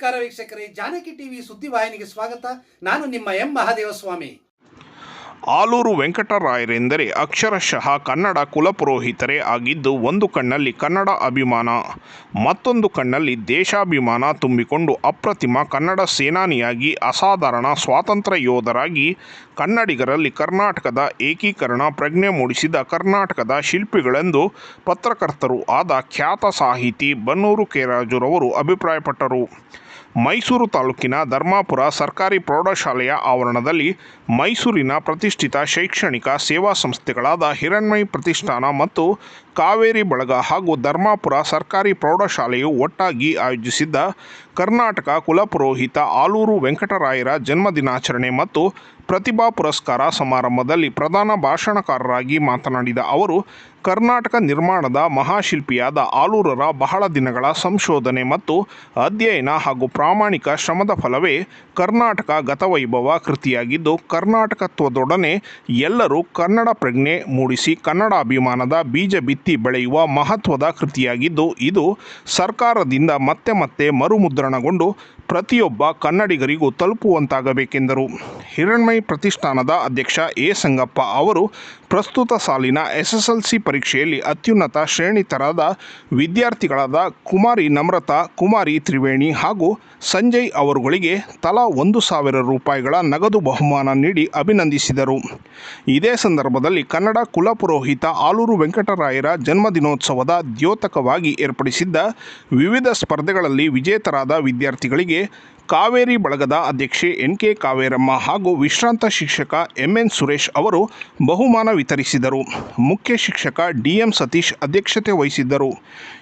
ನಮಸ್ಕಾರ ವೀಕ್ಷಕರೇ, ಜಾನಕಿ ಟಿವಿ ಸುದ್ದಿವಾಹಿನಿಗೆ ಸ್ವಾಗತ. ನಾನು ನಿಮ್ಮ ಎಂ. ಮಹಾದೇವಸ್ವಾಮಿ. ಆಲೂರು ವೆಂಕಟರಾಯರೆಂದರೆ ಅಕ್ಷರಶಃ ಕನ್ನಡ ಕುಲಪುರೋಹಿತರೇ ಆಗಿದ್ದು ಒಂದು ಕಣ್ಣಲ್ಲಿ ಕನ್ನಡ ಅಭಿಮಾನ, ಮತ್ತೊಂದು ಕಣ್ಣಲ್ಲಿ ದೇಶಾಭಿಮಾನ ತುಂಬಿಕೊಂಡು ಅಪ್ರತಿಮ ಕನ್ನಡ ಸೇನಾನಿಯಾಗಿ ಅಸಾಧಾರಣ ಸ್ವಾತಂತ್ರ್ಯ ಯೋಧರಾಗಿ ಕನ್ನಡಿಗರಲ್ಲಿ ಕರ್ನಾಟಕದ ಏಕೀಕರಣ ಪ್ರಜ್ಞೆ ಮೂಡಿಸಿದ ಕರ್ನಾಟಕದ ಶಿಲ್ಪಿಗಳೆಂದು ಪತ್ರಕರ್ತರು ಆದ ಖ್ಯಾತ ಸಾಹಿತಿ ಬನ್ನೂರು ಕೆರಾಜುರವರು ಅಭಿಪ್ರಾಯಪಟ್ಟರು. ಮೈಸೂರು ತಾಲೂಕಿನ ಧರ್ಮಾಪುರ ಸರ್ಕಾರಿ ಪ್ರೌಢಶಾಲೆಯ ಆವರಣದಲ್ಲಿ ಮೈಸೂರಿನ ಪ್ರತಿಷ್ಠಿತ ಶೈಕ್ಷಣಿಕ ಸೇವಾ ಸಂಸ್ಥೆಗಳಾದ ಹಿರಣ್ಮಯಿ ಪ್ರತಿಷ್ಠಾನ ಮತ್ತು ಕಾವೇರಿ ಬಳಗ ಹಾಗೂ ಧರ್ಮಾಪುರ ಸರ್ಕಾರಿ ಪ್ರೌಢಶಾಲೆಯು ಒಟ್ಟಾಗಿ ಆಯೋಜಿಸಿದ್ದ ಕರ್ನಾಟಕ ಕುಲಪುರೋಹಿತ ಆಲೂರು ವೆಂಕಟರಾಯರ ಜನ್ಮದಿನಾಚರಣೆ ಮತ್ತು ಪ್ರತಿಭಾ ಪುರಸ್ಕಾರ ಸಮಾರಂಭದಲ್ಲಿ ಪ್ರಧಾನ ಭಾಷಣಕಾರರಾಗಿ ಮಾತನಾಡಿದ ಅವರು, ಕರ್ನಾಟಕ ನಿರ್ಮಾಣದ ಮಹಾಶಿಲ್ಪಿಯಾದ ಆಲೂರರ ಬಹಳ ದಿನಗಳ ಸಂಶೋಧನೆ ಮತ್ತು ಅಧ್ಯಯನ ಹಾಗೂ ಪ್ರಾಮಾಣಿಕ ಶ್ರಮದ ಫಲವೇ ಕರ್ನಾಟಕ ಗತವೈಭವ ಕೃತಿಯಾಗಿದ್ದು, ಕರ್ನಾಟಕತ್ವದೊಡನೆ ಎಲ್ಲರೂ ಕನ್ನಡ ಪ್ರಜ್ಞೆ ಮೂಡಿಸಿ ಕನ್ನಡ ಅಭಿಮಾನದ ಬೀಜ ಬಿತ್ತಿ ಬೆಳೆಯುವ ಮಹತ್ವದ ಕೃತಿಯಾಗಿದ್ದು, ಇದು ಸರ್ಕಾರದಿಂದ ಮತ್ತೆ ಮತ್ತೆ ಮರುಮುದ್ರಣಗೊಂಡು ಪ್ರತಿಯೊಬ್ಬ ಕನ್ನಡಿಗರಿಗೂ ತಲುಪುವಂತಾಗಬೇಕೆಂದರು. ಹಿರಣ್ಮಯಿ ಪ್ರತಿಷ್ಠಾನದ ಅಧ್ಯಕ್ಷ ಎ. ಸಂಗಪ್ಪ ಅವರು ಪ್ರಸ್ತುತ ಸಾಲಿನ ಎಸ್ಎಸ್ಎಲ್ಸಿ ಪರೀಕ್ಷೆಯಲ್ಲಿ ಅತ್ಯುನ್ನತ ಶ್ರೇಣಿತರಾದ ವಿದ್ಯಾರ್ಥಿಗಳಾದ ಕುಮಾರಿ ನಮ್ರತಾ, ಕುಮಾರಿ ತ್ರಿವೇಣಿ ಹಾಗೂ ಸಂಜಯ್ ಅವರುಗಳಿಗೆ ತಲಾ ಒಂದು ಸಾವಿರ ರೂಪಾಯಿಗಳ ನಗದು ಬಹುಮಾನ ನೀಡಿ ಅಭಿನಂದಿಸಿದರು. ಇದೇ ಸಂದರ್ಭದಲ್ಲಿ ಕನ್ನಡ ಕುಲಪುರೋಹಿತ ಆಲೂರು ವೆಂಕಟರಾಯರ ಜನ್ಮದಿನೋತ್ಸವದ ದ್ಯೋತಕವಾಗಿ ಏರ್ಪಡಿಸಿದ್ದ ವಿವಿಧ ಸ್ಪರ್ಧೆಗಳಲ್ಲಿ ವಿಜೇತರಾದ ವಿದ್ಯಾರ್ಥಿಗಳಿಗೆ ಕಾವೇರಿ ಬಳಗದ ಅಧ್ಯಕ್ಷೆ ಎನ್ ಕೆ ಕಾವೇರಮ್ಮ ಹಾಗೂ ವಿಶ್ರಾಂತ ಶಿಕ್ಷಕ ಎಂ ಎನ್ ಸುರೇಶ್ ಅವರು ಬಹುಮಾನ ವಿತರಿಸಿದರು. ಮುಖ್ಯ ಶಿಕ್ಷಕ ಡಿ ಎಂ ಸತೀಶ್ ಅಧ್ಯಕ್ಷತೆ ವಹಿಸಿದ್ದರು.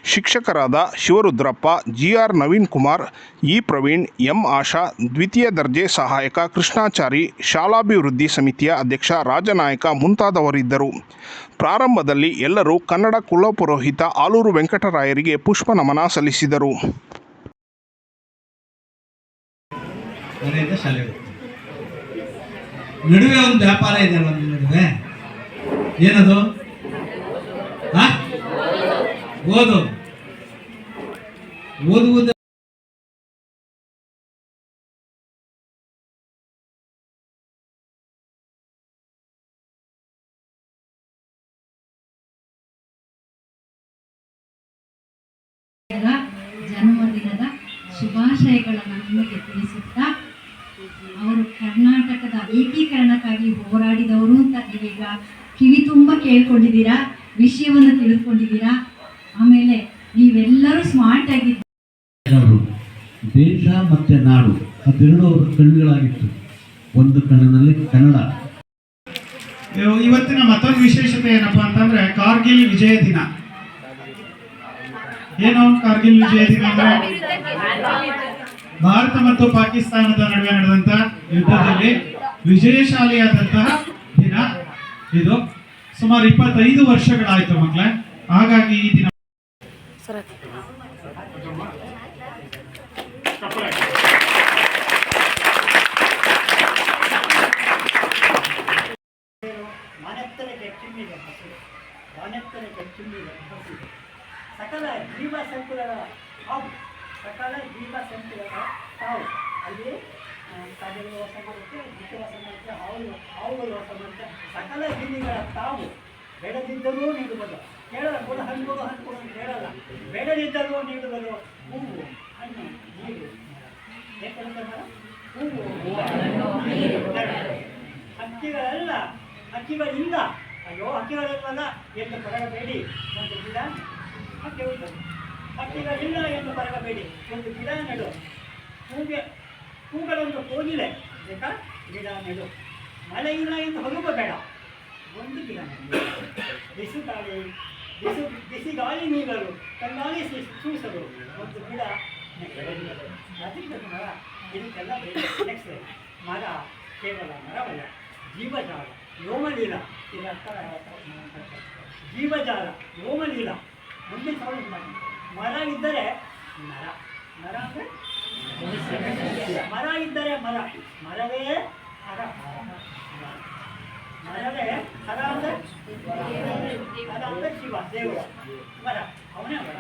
ಶಿಕ್ಷಕರಾದ Shivarudrappa G R Naveen Kumar, E. Praveen, M. Asha, ದ್ವಿತೀಯ ದರ್ಜೆ ಸಹಾಯಕ ಕೃಷ್ಣಾಚಾರಿ, ಶಾಲಾಭಿವೃದ್ಧಿ ಸಮಿತಿಯ ಅಧ್ಯಕ್ಷ ರಾಜನಾಯಕ ಮುಂತಾದವರಿದ್ದರು. ಪ್ರಾರಂಭದಲ್ಲಿ ಎಲ್ಲರೂ ಕನ್ನಡ ಕುಲಪುರೋಹಿತ ಆಲೂರು ವೆಂಕಟರಾಯರಿಗೆ ಪುಷ್ಪ ನಮನ ಸಲ್ಲಿಸಿದರು. ಮನೆಯಿಂದ ಶಾಲೆ ನಡುವೆ ಒಂದು ವ್ಯಾಪಾರ ಇದೆ ನಿಮ್ಮ ನಡುವೆ? ಏನದು? ಓದು. ಓದುವುದು ಜನ್ಮದಿನದ ಶುಭಾಶಯಗಳನ್ನು ನಿಮಗೆ ತಿಳಿಸುತ್ತಾ ಅವರು ಕರ್ನಾಟಕದ ಏಕೀಕರಣಕ್ಕಾಗಿ ಹೋರಾಡಿದವರು ಅಂತ ನೀವೀಗ ಕಿವಿ ತುಂಬ ಕೇಳ್ಕೊಂಡಿದ್ದೀರಾ ವಿಷಯವನ್ನು ತಿಳಿದುಕೊಂಡಿದ್ದೀರಾ? ಆಮೇಲೆ ನೀವೆಲ್ಲರೂ ಸ್ಮಾರ್ಟ್ ಆಗಿದ್ದೀರಾ? ದೇಶ ಮತ್ತೆ ನಾಡು ಅದೆರಡು ಅವರ ಕಣ್ಣುಗಳಾಗಿತ್ತು ಒಂದು ಕಣ್ಣಿನಲ್ಲಿ ಕನ್ನಡ. ಇವ- ಇವತ್ತಿನ ಮತ್ತೊಂದು ವಿಶೇಷತೆ ಏನಪ್ಪಾ ಅಂತಂದ್ರೆ ಕಾರ್ಗಿಲ್ ವಿಜಯ ದಿನ. ಏನು ಕಾರ್ಗಿಲ್ ವಿಜಯ ದಿನ ಅಂದ್ರೆ? ಭಾರತ ಮತ್ತು ಪಾಕಿಸ್ತಾನದ ನಡುವೆ ನಡೆದಂತ ಯುದ್ಧದಲ್ಲಿ ವಿಜಯಶಾಲಿಯಾದಂತಹ ದಿನ ಇದು. ಸುಮಾರು ಇಪ್ಪತ್ತೈದು ವರ್ಷಗಳಾಯ್ತು ಮಕ್ಕಳೇ ಹಾಗಾಗಿ ಈ ದಿನ ಸಕಲ ಜೀವ ಸಂಕುಲದ ಹಾವು. ಸಕಲ ಜೀವ ಸಂಕುಲದ ತಾವು ಅಲ್ಲಿ ಕಡಲು ವಾಸ ಮಾಡುತ್ತೆ ಜಿಟ್ಟು ವಾಸ ಮಾಡುತ್ತೆ ಹಾವು ಹಾವುಗಳು ವಾಸ ಮಾಡುತ್ತೆ ಸಕಲ ಜೀವಿಗಳ ತಾವು ಬೆಳೆದಿದ್ದರೂ ನೀಡಬಲ್ಲ ಕೇಳಲ್ಲ ಕೊಡು ಹಣ್ಣು ಕೊಡು ಹಣ್ಣು ಕೊಡು ಅಂತ ಹೇಳಲ್ಲ ಬೆಳೆದಿದ್ದರೂ ನೀಡಬಲ್ಲ ಹೂವು ಹಣ್ಣು ನೀರು ಏಕೆಂದ್ರೆ ಮರ? ಹೂವು ಹಕ್ಕಿಗಳಲ್ಲ, ಹಕ್ಕಿಗಳಿಲ್ಲ ಅಯ್ಯೋ ಹಕ್ಕಿಗಳಿಲ್ವಲ್ಲ ಎಂದು ಪರಗಬೇಡಿ ಒಂದು ಗಿಡ ಹಕ್ಕಿ ಉಂಟು ಹಕ್ಕಿಗಳಿಲ್ಲ ಎಂದು ಪರಗಬೇಡಿ ಒಂದು ಗಿಡ ನೆಡು ಹೂಗೆ ಹೂಗಳೊಂದು ಕೋಗಿಲೆ ಬೇಕಾ? ಗಿಡ ನೆಡು. ಮಳೆ ಇಲ್ಲ ಎಂದು ಹೊರಗಬೇಡ ಒಂದು ಗಿಡ ನೆಡು. ಬಿಸಿ ಗಾಳಿ, ಬಿಸಿ ಬಿಸಿ ಗಾಳಿ ನೀಡಲು ಕಣ್ಣಾಲಿ ಸೂಸಲು ಒಂದು ಗಿಡ. ಅದಕ್ಕೆ ಮರ, ಇದಕ್ಕೆಲ್ಲ ನೆಕ್ಸ್ಟ್ ಮರ, ಕೇವಲ ಮರವಲ್ಲ. ಜೀವಜಾಲ ವ್ಯೋಮಲೀಲ ಇದರ ಜೀವಜಾಲ ವ್ಯೋಮಲೀಲ ಮುಂದೆ ಸೌಂಡ್ ಮರ ಇದ್ದರೆ ನರ ನರ ಅಂದರೆ ಮರ ಇದ್ದರೆ ಮರ. ಮರವೇ ಹರ. ಮರವೇ ಹರ ಅಂದರೆ ಹರ ಅಂದರೆ ಶಿವ, ದೇವರು. ಮರ. ಅವನೇ ಮರ